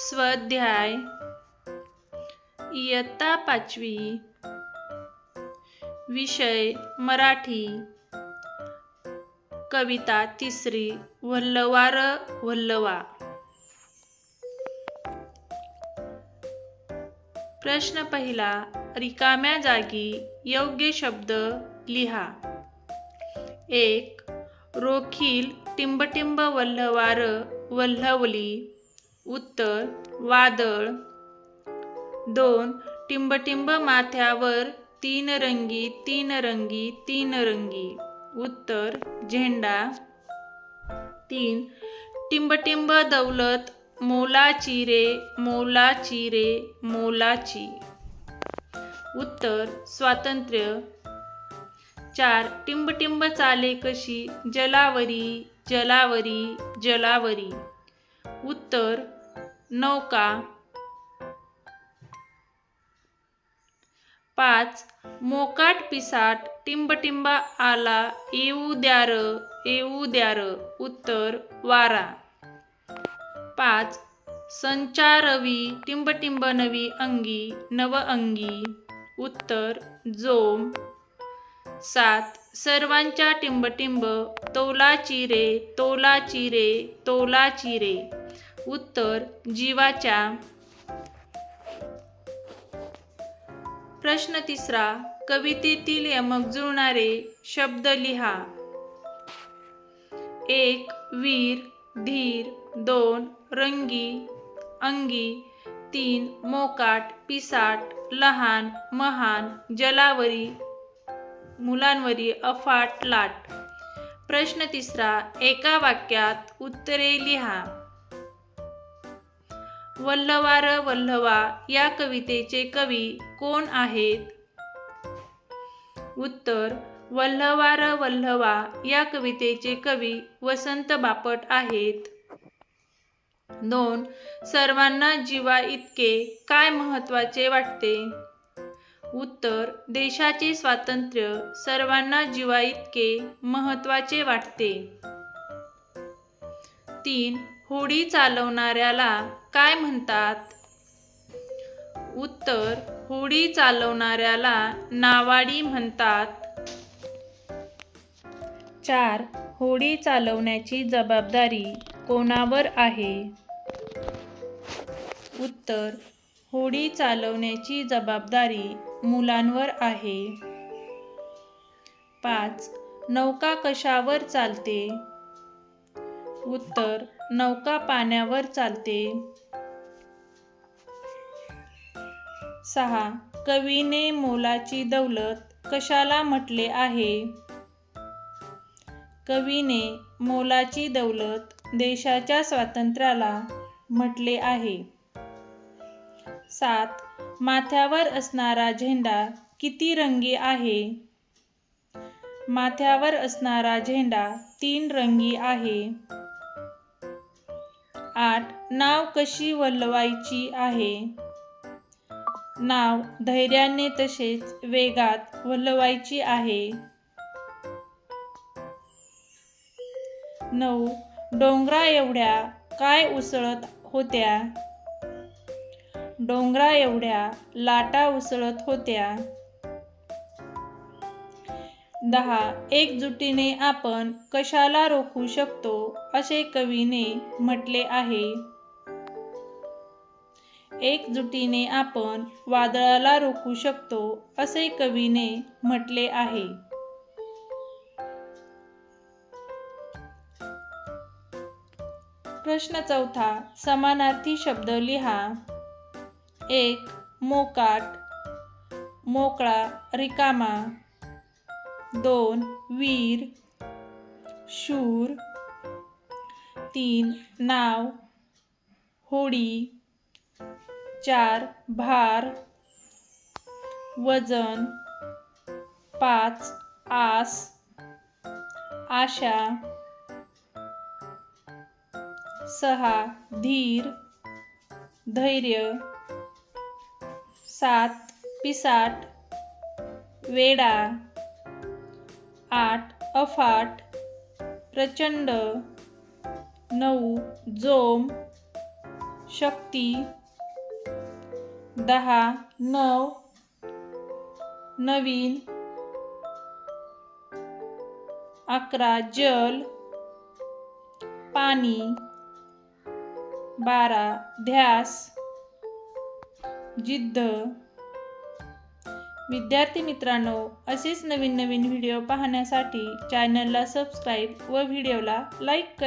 स्वाध्याय. इयत्ता पाचवी. विषय मराठी. कविता तिसरी. वल्लवार वल्लवा. प्रश्न पहिला. रिकाम्या जागी योग्य शब्द लिहा. एक. रोखील टिंबटिंब वल्हवार वल्हवली. उत्तर वादळ. दोन टिंबटिंब माथ्यावर तीन रंगी तीन रंगी तीन रंगी. उत्तर झेंडा. तीन टिंबटिंब दौलत मोलाची रे मोलाची रे मोलाची उत्तर स्वातंत्र्य. चार टिंबटिंब चाले कशी? जलावरी जलावरी जलावरी. उत्तर नौका. पाच मोकाट पिसाट टिंबटिंबा आला येऊ द्यार येऊ द्यार उत्तर वारा. पाच संचारवी टिंबटिंब नवी अंगी नव अंगी उत्तर जोम. सात सर्वांच्या टिंबटिंब तोलाची रे तोलाची रे तोलाची रे. उत्तर जीवाच्या प्रश्न तिसरा कवितेतील यमक जुळणारे शब्द लिहा. एक वीर धीर दोन रंगी अंगी तीन मोकाट पिसाट लहान महान जलावरी मुलांवरी अफाट लाट. प्रश्न तिसरा एका वाक्यात उत्तरे लिहा. वल्लवार वल्लवा या कवितेचे कवी कोण आहेत? उत्तर वल्लवार वल्लवा या कवितेचे कवी वसंत बापट आहेत. दोन सर्वांना जीवा इतके काय महत्त्वाचे वाटते? उत्तर देशाचे स्वातंत्र्य सर्वांना जीवा इतके महत्त्वाचे वाटते. तीन होडी चालवणाऱ्याला काय म्हणतात? उत्तर होडी चालवणाऱ्याला नावाडी म्हणतात. चार होडी चालवण्याची जबाबदारी कोणावर आहे? उत्तर होडी चालवण्याची जबाबदारी मुलांवर आहे. पाच नौका कशावर चालते? उत्तर नौका पाण्यावर चालते. सहा. कवीने मोलाची दौलत कशाला म्हटले आहे? कवीने मोलाची दौलत देशाच्या स्वातंत्र्याला म्हटले आहे. सात. माथ्यावर असणारा झेंडा किती रंगी आहे? माथ्यावर असणारा झेंडा तीन रंगी आहे. आठ. नाव कशी वल्लवायची आहे? नाव धैर्याने तसेच वेगात वलवायची आहे. नऊ. डोंगरा एवढ्या काय उसळत होत्या? डोंगरा एवढ्या लाटा उसळत होत्या. दहा. एकजुटीने आपण कशाला रोखू शकतो? असे कवीने म्हटले आहे. एकजुटीने आपण वादळाला रोखू शकतो असे कवीने म्हटले आहे. प्रश्न चौथा समानार्थी शब्द लिहा. एक मोकाट. मोकळा रिकामा. दोन वीर. शूर. तीन नाव. होडी. चार भार वजन पाच आस आशा सहा धीर धैर्य सात पिसाट वेडा आठ अफाट प्रचंड नऊ जोम शक्ती दहा नऊ नवीन अकरा जल पाणी बारा ध्यास जिद्द. विद्यार्थी मित्रांनो असेच नवीन नवीन व्हिडिओ पाहण्यासाठी चॅनलला सबस्क्राईब व व्हिडिओला लाईक करा.